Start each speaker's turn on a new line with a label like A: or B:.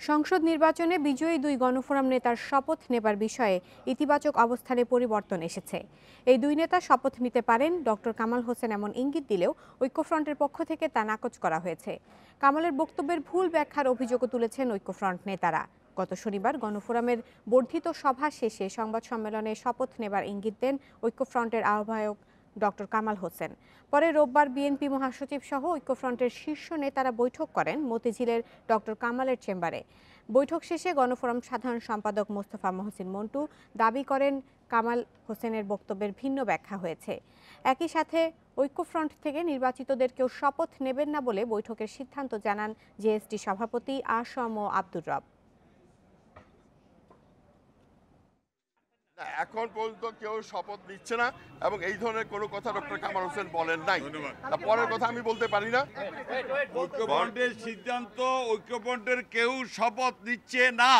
A: সংসদ নির্বাচনে বিজয়ী দুই গণফোরাম নেতার শপথ নেবার বিষয়ে ইতিবাচক অবস্থানে পরিবর্তন এসেছে। এই দুই নেতা শপথ নিতে পারেন ডক্টর কামাল হোসেন এমন ইঙ্গিত দিলেও ঐক্যফ্রন্টের পক্ষ থেকে তা নাকচ করা হয়েছে। কামালের বক্তব্যের ভুল ব্যাখ্যার অভিযোগও তুলেছেন ঐক্যফ্রন্ট নেতারা। গত শনিবার গণফোরামের বর্ধিত সভা শেষে সংবাদ সম্মেলনে শপথ নেবার ইঙ্গিত দেন ঐক্যফ্রন্টের আহ্বায়ক ডক্টর কামাল হোসেন। পরে রোববার বিএনপি মহাসচিব সহ ঐক্যফ্রন্টের শীর্ষ নেতারা বৈঠক করেন মতিঝিলের ডক্টর কামালের চেম্বারে। বৈঠক শেষে গণফোরাম সাধারণ সম্পাদক মোস্তফা মহসিন মন্টু দাবি করেন, কামাল হোসেনের বক্তব্যের ভিন্ন ব্যাখ্যা হয়েছে। একই সাথে ঐক্যফ্রন্ট থেকে নির্বাচিতদের কেউ শপথ নেবেন না বলে বৈঠকের সিদ্ধান্ত জানান জেএসটি সভাপতি আসম ও আব্দুর রব।
B: এখন পর্যন্ত কেউ শপথ নিচ্ছে না এবং এই ধরনের কোনো কথা ডক্টর কামাল হোসেন বলেন নাই পরের কথা আমি বলতে পারি না
C: ঐক্যফ্রন্টের সিদ্ধান্ত ঐক্যফ্রন্টের কেউ শপথ নিচ্ছে না